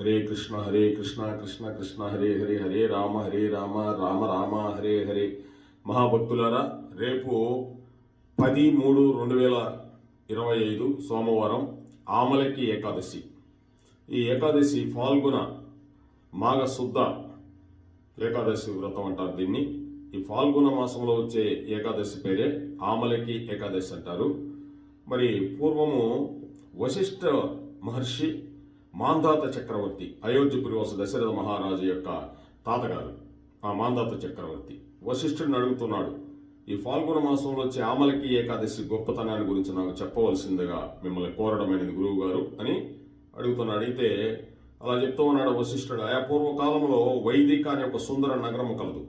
హరే కృష్ణ హరే కృష్ణ కృష్ణ కృష్ణ హరే హరే హరే రామ హరే రామ రామ రామ హరే హరే. మహాభక్తులారా రేపు పది మూడు రెండు వేల ఇరవై ఐదు సోమవారం ఆమలకి ఏకాదశి. ఈ ఏకాదశి ఫాల్గుణ మాఘ శుద్ధ ఏకాదశి వ్రతం అంటారు దీన్ని. ఈ ఫాల్గుణ మాసంలో వచ్చే ఏకాదశి పేరే ఆమలకి ఏకాదశి అంటారు. మరి పూర్వము వశిష్ఠ మహర్షి మాంధాత చక్రవర్తి అయోధ్యపురివాస దశరథ మహారాజు యొక్క తాతగారు. ఆ మాంధాత చక్రవర్తి వశిష్ఠుడిని అడుగుతున్నాడు ఈ ఫాల్గుణ మాసంలో వచ్చే ఆమలకి ఏకాదశి గొప్పతనాన్ని గురించి నాకు చెప్పవలసిందిగా మిమ్మల్ని కోరడమైనది గురువు గారు అని అడుగుతున్నాడు. అయితే అలా చెప్తూ ఉన్నాడు వశిష్ఠుడు ఆయా పూర్వకాలంలో వైదిక అనే ఒక సుందర నగరము కలదు.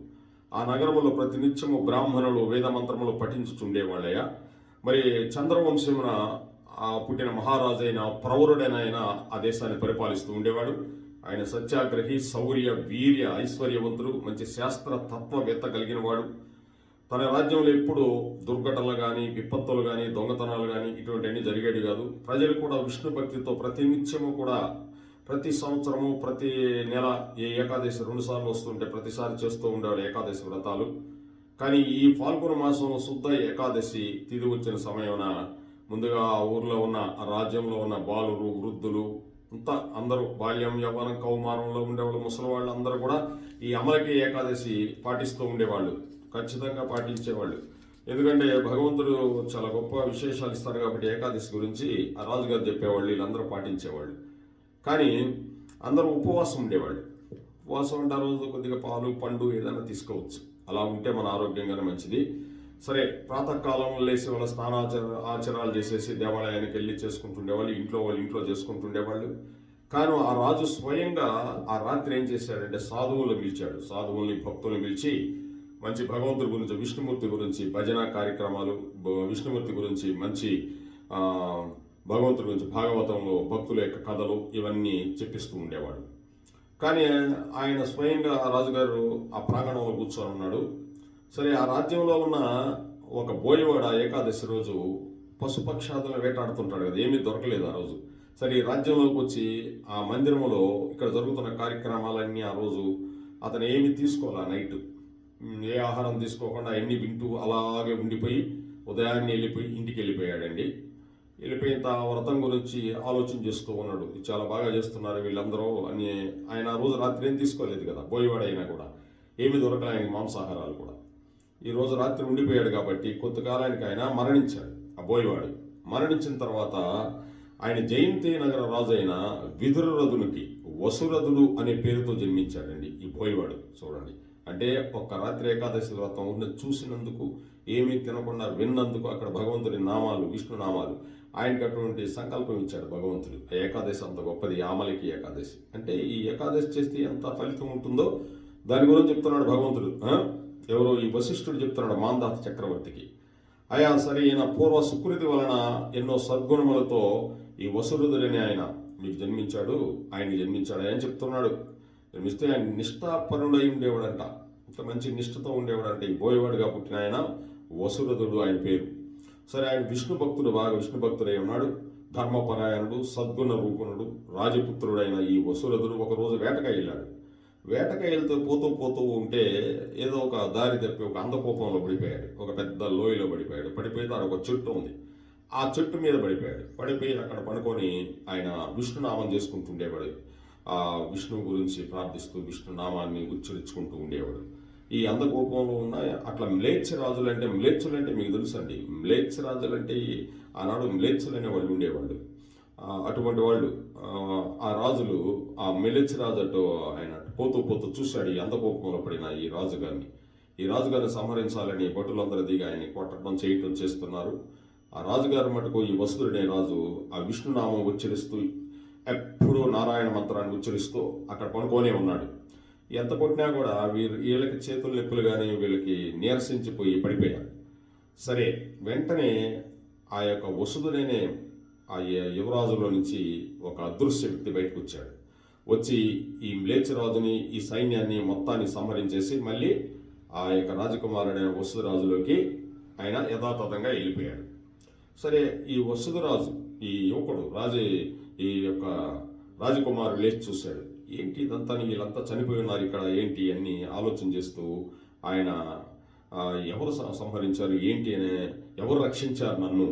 ఆ నగరములో ప్రతినిత్యము బ్రాహ్మణులు వేద మంత్రములు పఠించుచుండేవాళ్ళయ్యా. మరి చంద్రవంశమున పుట్టిన మహారాజైన ప్రౌరుడైన ఆయన ఆ దేశాన్ని పరిపాలిస్తూ ఉండేవాడు. ఆయన సత్యాగ్రహి శౌర్య వీర్య ఐశ్వర్యవంతుడు మంచి శాస్త్ర తత్వవేత్త కలిగిన వాడు తన రాజ్యంలో ఎప్పుడూ దుర్ఘటనలు కానీ విపత్తులు కానీ దొంగతనాలు కానీ ఇటువంటివన్నీ జరిగేవి కాదు. ప్రజలు కూడా విష్ణు భక్తితో ప్రతి నిత్యము కూడా ప్రతి సంవత్సరము ప్రతి నెల ఏ ఏకాదశి రెండు సార్లు వస్తుంటే ప్రతిసారి చేస్తూ ఉండేవాడు ఏకాదశి వ్రతాలు. కానీ ఈ ఫాల్గుణ మాసం శుద్ధ ఏకాదశి తిది వచ్చిన సమయమున ముందుగా ఆ ఊర్లో ఉన్న ఆ రాజ్యంలో ఉన్న బాలురు వృద్ధులు అంతా అందరూ బాల్యం యవ్వనం కౌమారంలో ఉండేవాళ్ళు ముసలి వాళ్ళు అందరూ కూడా ఈ అమలకి ఏకాదశి పాటిస్తూ ఉండేవాళ్ళు ఖచ్చితంగా పాటించేవాళ్ళు. ఎందుకంటే భగవంతుడు చాలా గొప్ప విశేషాలు ఇస్తారు కాబట్టి ఏకాదశి గురించి ఆ రాజుగారు చెప్పేవాళ్ళు వీళ్ళందరూ పాటించేవాళ్ళు. కానీ అందరూ ఉపవాసం ఉండేవాళ్ళు. ఉపవాసం అంటే ఆ రోజు కొద్దిగా పాలు పండు ఏదైనా తీసుకోవచ్చు. అలా ఉంటే మన ఆరోగ్యంగానే మంచిది. సరే ప్రాతకాలంలో లేచి వాళ్ళ స్నానాచార ఆచారాలు చేసేసి దేవాలయానికి వెళ్ళి చేసుకుంటుండేవాళ్ళు ఇంట్లో వాళ్ళు ఇంట్లో చేసుకుంటుండేవాళ్ళు. కానీ ఆ రాజు స్వయంగా ఆ రాత్రి ఏం చేశాడంటే సాధువులు పిలిచాడు. సాధువుల్ని భక్తుల్ని పిలిచి మంచి భగవంతుడి గురించి విష్ణుమూర్తి గురించి భజన కార్యక్రమాలు విష్ణుమూర్తి గురించి మంచి భగవంతుడి గురించి భాగవతంలో భక్తుల యొక్క కథలు ఇవన్నీ చెప్పిస్తూ ఉండేవాడు. కానీ ఆయన స్వయంగా ఆ రాజుగారు ఆ ప్రాంగణంలో కూర్చొని ఉన్నాడు. సరే ఆ రాజ్యంలో ఉన్న ఒక బోయవాడ ఏకాదశి రోజు పశుపక్షాదులను వేటాడుతుంటాడు కదా ఏమీ దొరకలేదు ఆ రోజు. సరే ఈ రాజ్యంలోకి వచ్చి ఆ మందిరంలో ఇక్కడ జరుగుతున్న కార్యక్రమాలన్నీ ఆ రోజు అతను ఏమి తీసుకోవాలి ఆ నైట్. ఏ ఆహారం తీసుకోకుండా అన్ని వింటూ అలాగే ఉండిపోయి ఉదయాన్నే వెళ్ళిపోయి ఇంటికి వెళ్ళిపోయాడండి. వెళ్ళిపోయిన తా వ్రతం గురించి ఆలోచన చేస్తూ ఉన్నాడు. ఇది చాలా బాగా చేస్తున్నారు వీళ్ళందరూ. అని ఆయన ఆ రోజు రాత్రి ఏం తీసుకోలేదు కదా బోయవాడైనా అయినా కూడా. ఏమి దొరకలే ఆయన మాంసాహారాలు కూడా. ఈరోజు రాత్రి ఉండిపోయాడు కాబట్టి కొంతకాలానికి ఆయన మరణించాడు. ఆ బోయవాడు. మరణించిన తర్వాత ఆయన జయంతి నగర రాజు అయిన విదురరథునికి వసురథుడు అనే పేరుతో జన్మించాడండి ఈ బోయవాడు. చూడండి. అంటే ఒక్క రాత్రి ఏకాదశి వ్రతం ఉన్న చూసినందుకు ఏమీ తినకుండా విన్నందుకు అక్కడ భగవంతుడి నామాలు విష్ణు నామాలు ఆయనకి అటువంటి సంకల్పం ఇచ్చాడు భగవంతుడు. ఆ ఏకాదశి అంత గొప్పది ఆమలికి ఏకాదశి. అంటే ఈ ఏకాదశి చేస్తే ఎంత ఫలితం ఉంటుందో దాని గురించి చెప్తున్నాడు భగవంతుడు. ఎవరో ఈ వశిష్ఠుడు చెప్తున్నాడు మాందాత చక్రవర్తికి. అయా సరే ఈయన పూర్వ సుకృతి వలన ఎన్నో సద్గుణములతో ఈ వసురుదుడని ఆయన మీకు జన్మించాడు ఆయన జన్మించాడు ఆయన చెప్తున్నాడు. జన్మిస్తే ఆయన నిష్ఠాపరుడై ఉండేవాడంట ఇంత మంచి నిష్ఠతో ఉండేవాడంట ఈ బోయవాడుగా పుట్టిన ఆయన వసురథుడు ఆయన పేరు. సరే ఆయన విష్ణు భక్తుడు బాగా విష్ణు భక్తుడై ఉన్నాడు. ధర్మపరాయణుడు సద్గుణ రూపణుడు రాజపుత్రుడైన ఈ వసురథుడు ఒకరోజు వేటగా వెళ్ళాడు వేటకాయలతో పోతూ పోతూ ఉంటే ఏదో ఒక దారి తప్పి ఒక అందకోపంలో పడిపోయాడు. ఒక పెద్ద లోయలో పడిపోయాడు. పడిపోయి దాని ఒక చెట్టు ఉంది. ఆ చెట్టు మీద పడిపోయాడు. పడిపోయి అక్కడ పడుకొని ఆయన విష్ణునామం చేసుకుంటుండేవాడు. ఆ విష్ణువు గురించి ప్రార్థిస్తూ విష్ణునామాన్ని ఉచ్చరించుకుంటూ ఉండేవాడు. ఈ అందకోపంలో ఉన్న అట్లా మ్లేచ్ఛ రాజులు అంటే మ్లేచ్చులు అంటే మీకు తెలుసండి. మ్లేచ్ఛ రాజులు అంటే ఆనాడు మ్లేచ్చులు అనే వాళ్ళు ఉండేవాళ్ళు. అటువంటి వాళ్ళు ఆ, ఆ రాజులు ఆ మిలిచ్ రాజు అటు ఆయన పోతూ పోతూ చూశాడు ఈ అందకోపంలో పడిన ఈ రాజుగారిని. ఈ రాజుగారిని సంహరించాలని భటులందరూ దిగి ఆయన్ని కొట్టడం చేయటం చేస్తున్నారు. ఆ రాజుగారి మటుకు ఈ వసుదుడనే రాజు ఆ విష్ణునామం ఉచ్చరిస్తూ ఎప్పుడూ నారాయణ మంత్రాన్ని ఉచ్చరిస్తూ అక్కడ పనుకోనే ఉన్నాడు. ఎంత కొట్టినా కూడా వీరు వీళ్ళకి చేతులు నొప్పులు కానీ వీళ్ళకి నీరసించిపోయి పడిపోయారు. సరే వెంటనే ఆ యొక్క వసుదుడనే ఆ యువరాజులో నుంచి ఒక అదృశ్య వ్యక్తి బయటకు వచ్చాడు వచ్చి ఈ మ్లేచ్చరాజుని ఈ సైన్యాన్ని మొత్తాన్ని సంహరించేసి మళ్ళీ ఆ యొక్క రాజకుమారుడైన వసురాజులోకి ఆయన యథాతథంగా వెళ్ళిపోయాడు. సరే ఈ వసుధరాజు ఈ యువకుడు రాజు ఈ యొక్క రాజకుమారుడు లేచి చూశాడు. ఏంటి ఇదంతా? వీళ్ళంతా చనిపోయి ఉన్నారు ఇక్కడ. ఏంటి అని ఆలోచన చేస్తూ ఆయన ఎవరు సంహరించారు? ఏంటి అని ఎవరు రక్షించారు నన్ను?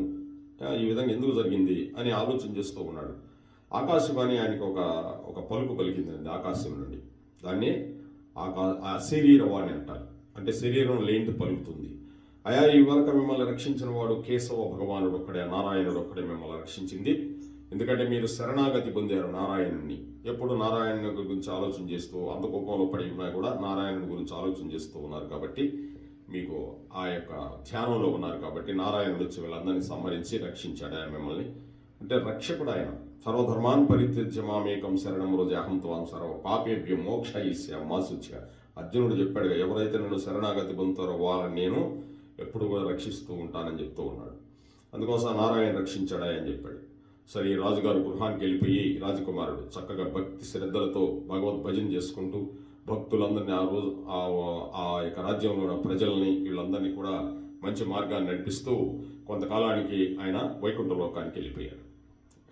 ఈ విధంగా ఎందుకు జరిగింది? అని ఆలోచన చేస్తూ ఉన్నాడు. ఆకాశవాణి ఆయనకు ఒక ఒక పలుకు పలికిందండి ఆకాశం నుండి. దాన్ని ఆకా ఆ శరీరవాణి అంటారు. అంటే శరీరం లేనిది పలుకుతుంది. అయా ఈ వరకు మిమ్మల్ని రక్షించిన వాడు కేశవ భగవానుడు ఒక్కడే నారాయణుడు ఒక్కడే మిమ్మల్ని రక్షించింది. ఎందుకంటే మీరు శరణాగతి పొందారు నారాయణుని ఎప్పుడు నారాయణుని గురించి ఆలోచన చేస్తూ అంత కోపంలో పడి ఉన్నా కూడా నారాయణుని గురించి ఆలోచన చేస్తూ ఉన్నారు కాబట్టి మీకు ఆ యొక్క ధ్యానంలో ఉన్నారు కాబట్టి నారాయణుడు వచ్చి వీళ్ళందరినీ సంహరించి రక్షించాడు ఆయన మిమ్మల్ని. అంటే రక్షకుడు ఆయన. సర్వధర్మాన్ పరిత్యజ్య మామేకం శరణం రోజు అహంత్వాం సర్వ పాపేభ్య మోక్ష ఇస్య మాసుచ్య. అర్జునుడు చెప్పాడు ఎవరైతే నన్ను శరణాగతి పొందుతారో వాళ్ళని నేను ఎప్పుడు కూడా రక్షిస్తూ ఉంటానని చెప్తూ ఉన్నాడు. అందుకోసం నారాయణ రక్షించాడా అని చెప్పాడు. సరే రాజుగారు గృహానికి వెళ్ళిపోయి రాజకుమారుడు చక్కగా భక్తి శ్రద్ధలతో భగవద్ భజన చేసుకుంటూ భక్తులందరినీ ఆ రోజు ఆ ఆ యొక్క రాజ్యంలో ఉన్న ప్రజల్ని వీళ్ళందరినీ కూడా మంచి మార్గాన్ని నడిపిస్తూ కొంతకాలానికి ఆయన వైకుంఠ లోకానికి వెళ్ళిపోయాడు.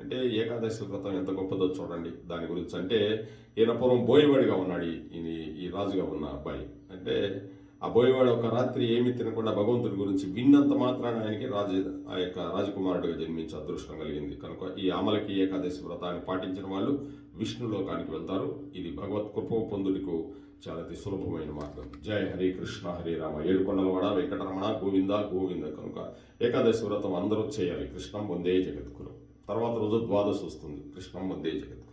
అంటే ఏకాదశి వ్రతం ఎంత గొప్పదో చూడండి. దాని గురించి అంటే ఈయన పూర్వం బోయవాడిగా ఉన్నాడు ఈ- ఈ రాజుగా ఉన్న అబ్బాయి. అంటే ఆ బోయవాడు ఒక రాత్రి ఏమి తినకుండా భగవంతుడి గురించి విన్నంత మాత్రాన ఆయనకి రాజు ఆ యొక్క రాజకుమారుడిగా జన్మించే అదృష్టం కలిగింది. కనుక ఈ అమలకి ఏకాదశి వ్రతాన్ని పాటించిన వాళ్ళు విష్ణు లోకానికి వెళ్తారు. ఇది భగవత్ కృప పొందుడికు చాలా అతి సులభమైన మార్గం. జయ హరి కృష్ణ హరి రామ. ఏడుకొండలవాడ వెంకటరమణ గోవింద గోవింద కనుక ఏకాదశి వ్రతం అందరూ చేయాలి. కృష్ణం వందే జగద్గురు. తర్వాత రోజు ద్వాదశి వస్తుంది. కృష్ణం వందే జగత్.